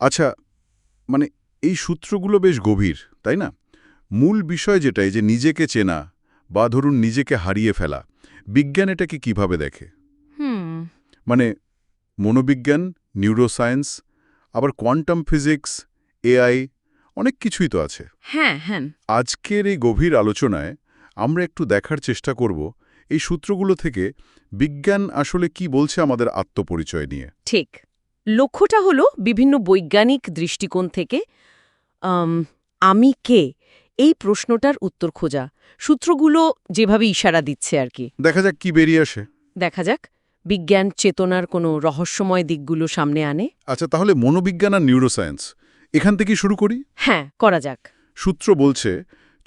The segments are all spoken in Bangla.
আচ্ছা মানে এই সূত্রগুলো বেশ গভীর তাই না? মূল বিষয় যেটাই যে নিজেকে চেনা বা ধরুন নিজেকে হারিয়ে ফেলা বিজ্ঞান এটাকে কীভাবে দেখে? মানে মনোবিজ্ঞান নিউরোসায়েন্স আবার কোয়ান্টাম ফিজিক্স এআই অনেক কিছুই তো আছে। হ্যাঁ হ্যাঁ। আজকের এই গভীর আলোচনায় আমরা একটু দেখার চেষ্টা করব এই সূত্রগুলো থেকে বিজ্ঞান আসলে কি বলছে আমাদের আত্মপরিচয় নিয়ে। ঠিক। লক্ষ্যটা হলো বিভিন্ন বৈজ্ঞানিক দৃষ্টিকোণ থেকে আমি কে এই প্রশ্নটার উত্তর খোঁজা। সূত্রগুলো যেভাবে ইশারা দিচ্ছে আর কি। দেখা যাক কি বেরিয়ে আসে। দেখা যাক বিজ্ঞান চেতনার কোনো রহস্যময় দিকগুলো সামনে আনে। আচ্ছা তাহলে মনোবিজ্ঞান আর নিউরোসায়েন্স এখান থেকেই শুরু করি? হ্যাঁ করা যাক। সূত্র বলছে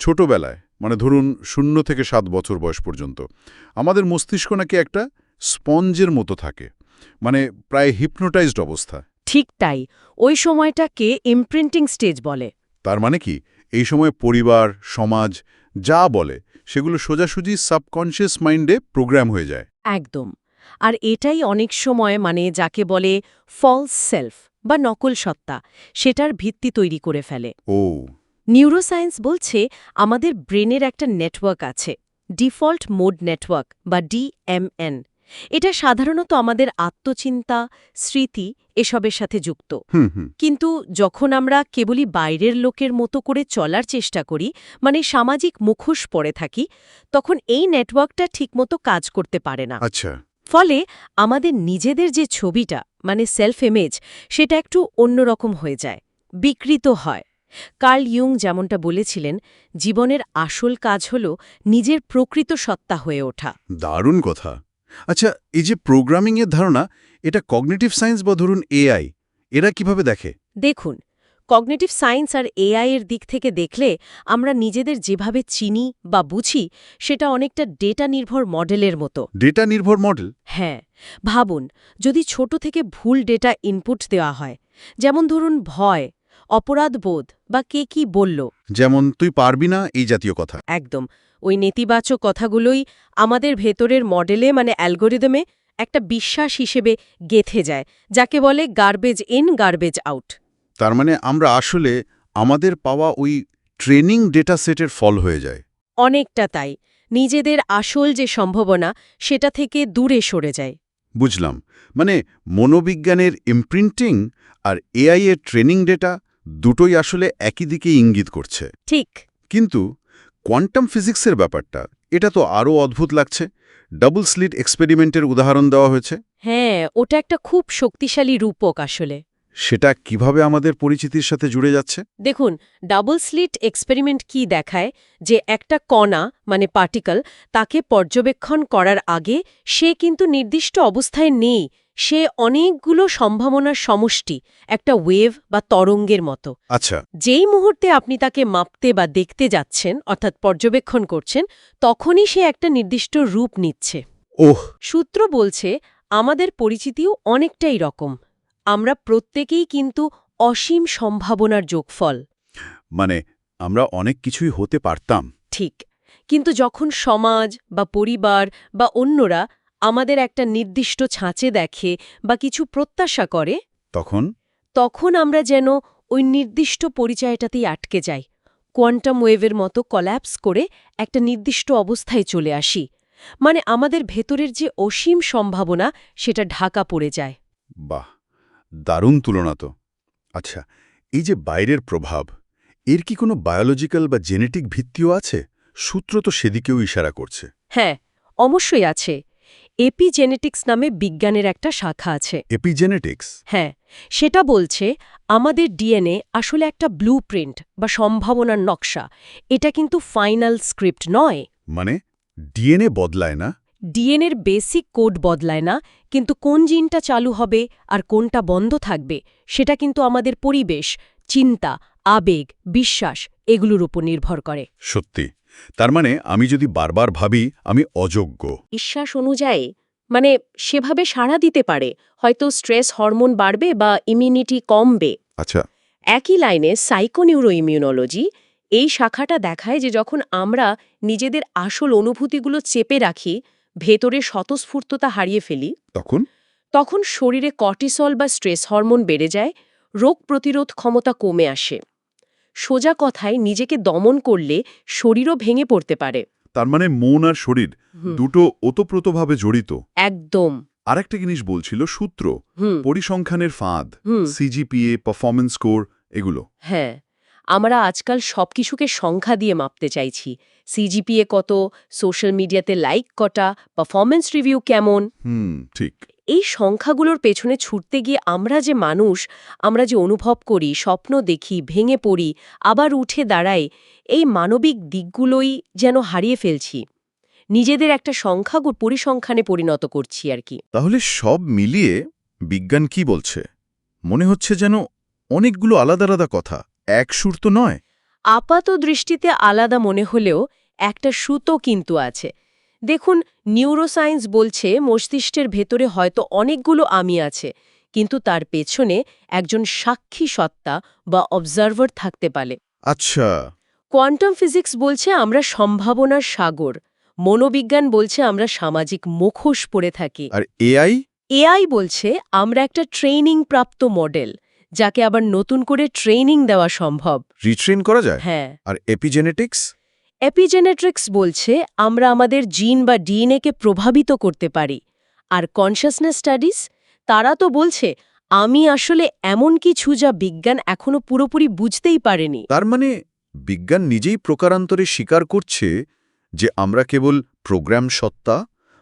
ছোটবেলায় মানে ধরুন শূন্য থেকে সাত বছর বয়স পর্যন্ত আমাদের মস্তিষ্ক নাকি একটা স্পঞ্জের মতো থাকে। মানে প্রায় হিপনোটাইজড অবস্থা। ঠিক তাই। ওই সময়টাকে ইমপ্রিন্টিং স্টেজ বলে। তার মানে কি? এই সময় পরিবার সমাজ যা বলে সেগুলো সোজাসুজি সাবকনশিয়াস মাইন্ডে প্রোগ্রাম হয়ে যায়। একদম। আর এটাই অনেক সময় মানে যাকে বলে ফলস সেলফ বা নকল সত্তা সেটার ভিত্তি তৈরি করে ফেলে। ও। নিউরোসায়েন্স বলছে আমাদের ব্রেনের একটা নেটওয়ার্ক আছে ডিফল্ট মোড নেটওয়ার্ক বা ডিএমএন এটা সাধারণত আমাদের আত্মচিন্তা স্মৃতি এসবের সাথে যুক্ত। কিন্তু যখন আমরা কেবলই বাইরের লোকের মতো করে চলার চেষ্টা করি মানে সামাজিক মুখোশ পরে থাকি তখন এই নেটওয়ার্কটা ঠিকমতো কাজ করতে পারে না। আচ্ছা। ফলে আমাদের নিজেদের যে ছবিটা মানে সেলফ ইমেজ সেটা একটু অন্যরকম হয়ে যায় বিকৃত হয়। কার্ল ইয়ুং যেমনটা বলেছিলেন জীবনের আসল কাজ হল নিজের প্রকৃত সত্তা হয়ে ওঠা। দারুণ কথা। আচ্ছা এই যে প্রোগ্রামিংয়ের ধারণা এটা কগনেটিভ সায়েন্স বা ধরুন এআই এরা কীভাবে দেখে? দেখুন কগনেটিভ সায়েন্স আর এআই এর দিক থেকে দেখলে আমরা নিজেদের যেভাবে চিনি বা বুঝি সেটা অনেকটা ডেটা নির্ভর মডেলের মতো। ডেটা নির্ভর মডেল হ্যাঁ ভাবুন যদি ছোট থেকে ভুল ডেটা ইনপুট দেওয়া হয় যেমন ধরুন ভয় অপরাধবোধ বা কে কি বলল। যেমন তুই পারবি না এই জাতীয় কথা। একদম। ওই নেতিবাচক কথাগুলোই আমাদের ভেতরের মডেলে মানে অ্যালগোরিদমে একটা বিশ্বাস হিসেবে গেথে যায় যাকে বলে গার্বেজ ইন গার্বেজ আউট তার মানে আমরা আসলে আমাদের পাওয়া ওই ট্রেনিং ডেটা সেটের ফল হয়ে যায়। অনেকটা তাই। নিজেদের আসল যে সম্ভাবনা সেটা থেকে দূরে সরে যায়। বুঝলাম। মানে মনোবিজ্ঞানের ইমপ্রিন্টিং আর এআই এর ট্রেনিং ডেটা দুটোই আসলে একই দিকে ইঙ্গিত করছে। ঠিক। কিন্তু কোয়ান্টাম ফিজিক্সের ব্যাপারটা এটা তো আরও অদ্ভুত লাগছে। ডাবল স্লিট এক্সপেরিমেন্টের উদাহরণ দেওয়া হয়েছে। হ্যাঁ ওটা একটা খুব শক্তিশালী রূপক আসলে। সেটা কীভাবে আমাদের পরিচিতির সাথে জুড়ে যাচ্ছে? দেখুন ডাবল স্লিট এক্সপেরিমেন্ট কি দেখায়? যে একটা কণা মানে পার্টিকল তাকে পর্যবেক্ষণ করার আগে সে কিন্তু নির্দিষ্ট অবস্থায় নেই। সে অনেকগুলো সম্ভাবনার সমষ্টি একটা ওয়েভ বা তরঙ্গের মতো। আচ্ছা। যেই মুহূর্তে আপনি তাকে মাপতে বা দেখতে যাচ্ছেন অর্থাৎ পর্যবেক্ষণ করছেন তখনই সে একটা নির্দিষ্ট রূপ নিচ্ছে। ওহ! সূত্র বলছে আমাদের পরিচিতিও অনেকটাই রকম। আমরা প্রত্যেকেই কিন্তু অসীম সম্ভাবনার যোগফল। মানে আমরা অনেক কিছুই হতে পারতাম। ঠিক। কিন্তু যখন সমাজ বা পরিবার বা অন্যরা আমাদের একটা নির্দিষ্ট ছাঁচে দেখে বা কিছু প্রত্যাশা করে তখন? তখন আমরা যেন ওই নির্দিষ্ট পরিচয়টাতেই আটকে যাই কোয়ান্টাম ওয়েভের মতো কল্যাপস করে একটা নির্দিষ্ট অবস্থায় চলে আসি। মানে আমাদের ভেতরের যে অসীম সম্ভাবনা সেটা ঢাকা পড়ে যায়। বাহ! দারুণ তুলনা তো। আচ্ছা এই যে বাইরের প্রভাব এর কি কোনো বায়োলজিক্যাল বা জেনেটিক ভিত্তিও আছে? সূত্র তো সেদিকেও ইশারা করছে। হ্যাঁ অবশ্যই আছে। এপিজেনেটিক্স নামে বিজ্ঞানের একটা শাখা আছে। এপিজেনেটিক্স হ্যাঁ সেটা বলছে আমাদের ডিএনএ আসলে একটা ব্লুপ্রিন্ট বা সম্ভাবনার নকশা। এটা কিন্তু ফাইনাল স্ক্রিপ্ট নয়। মানে ডিএনএ বদলায় না? ডিএনএর বেসিক কোড বদলায় না কিন্তু কোন জিনটা চালু হবে আর কোনটা বন্ধ থাকবে সেটা কিন্তু আমাদের পরিবেশ চিন্তা আবেগ বিশ্বাস এগুলোর উপর নির্ভর করে। সত্যি। তার মানে আমি যদি বারবার ভাবি আমি অযোগ্য। বিশ্বাস অনুযায়ী মানে সেভাবে সাড়া দিতে পারে হয়তো স্ট্রেস হরমোন বাড়বে বা ইমিউনিটি কমবে। আচ্ছা। একই লাইনে সাইকোনিউরো ইমিউনোলজি এই শাখাটা দেখায় যে যখন আমরা নিজেদের আসল অনুভূতিগুলো চেপে রাখি ভেতরে স্বতঃস্ফূর্ততা হারিয়ে ফেলি তখন? তখন শরীরে কর্টিসল বা স্ট্রেস হরমোন বেড়ে যায় রোগ প্রতিরোধ ক্ষমতা কমে আসে। সোজা কথায় নিজেকে দমন করলে শরীরও ভেঙে পড়তে পারে। তার মানে মন আর শরীর দুটো ওতপ্রোতভাবে জড়িত। একদম। আরেকটা জিনিস বলছিল সূত্র পরিসংখ্যানের ফাঁদ সিজিপিএ পারফরমেন্স স্কোর এগুলো। হ্যাঁ। আমরা আজকাল সব কিছুকে সংখ্যা দিয়ে মাপতে চাইছি। সিজিপিএ কত সোশ্যাল মিডিয়াতে লাইক কটা পারফরমেন্স রিভিউ কেমন? হুম ঠিক। এই সংখ্যাগুলোর পেছনে ছুটতে গিয়ে আমরা যে মানুষ আমরা যে অনুভব করি স্বপ্ন দেখি ভেঙে পড়ি আবার উঠে দাঁড়াই এই মানবিক দিকগুলোই যেন হারিয়ে ফেলছি। নিজেদের একটা সংখ্যা পরিসংখ্যানে পরিণত করছি আর কি। তাহলে সব মিলিয়ে বিজ্ঞান কি বলছে? মনে হচ্ছে যেন অনেকগুলো আলাদা আলাদা কথা। এক সুর তো নয়। আপাত দৃষ্টিতে আলাদা মনে হলেও একটা সুতো কিন্তু আছে। দেখুন নিউরোসায়েন্স বলছে মস্তিষ্কের ভেতরে হয়তো অনেকগুলো আমি আছে কিন্তু তার পেছনে একজন সাক্ষী সত্তা বা অবজারভার থাকতে পারে। আচ্ছা। কোয়ান্টাম ফিজিক্স বলছে আমরা সম্ভাবনার সাগর মনোবিজ্ঞান বলছে আমরা সামাজিক মুখোশ পড়ে থাকি। আর এআই? এআই বলছে আমরা একটা ট্রেনিং প্রাপ্ত মডেল যাকে আবার নতুন করে ট্রেনিং দেওয়া সম্ভব। রিট্রেন করা যায়? হ্যাঁ। আর এপিজেনেটিক্স এপিজেনেট্রিক্স বলছে আমরা আমাদের জিন বা ডিএনএকে প্রভাবিত করতে পারি। আর কনশাসনেস স্টাডিজ তারা তো বলছে আমি আসলে এমন কিছু যা বিজ্ঞান এখনও পুরোপুরি বুঝতেই পারেনি। তার মানে বিজ্ঞান নিজেই প্রকারান্তরে স্বীকার করছে যে আমরা কেবল প্রোগ্রাম সত্তা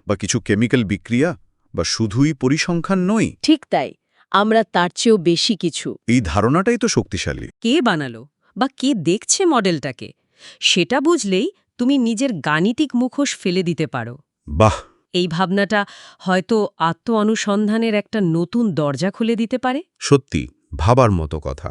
বা কিছু কেমিক্যাল বিক্রিয়া বা শুধুই পরিসংখ্যান নই। ঠিক তাই। আমরা তার চেয়েও বেশি কিছু। এই ধারণাটাই তো শক্তিশালী। কে বানালো? বা কে দেখছে মডেলটাকে? সেটা বুঝলেই তুমি নিজের গাণিতিক মুখোশ ফেলে দিতে পারো। বাহ! এই ভাবনাটা হয়তো আত্ম অনুসন্ধানের একটা নতুন দরজা খুলে দিতে পারে। সত্যি ভাবার মতো কথা।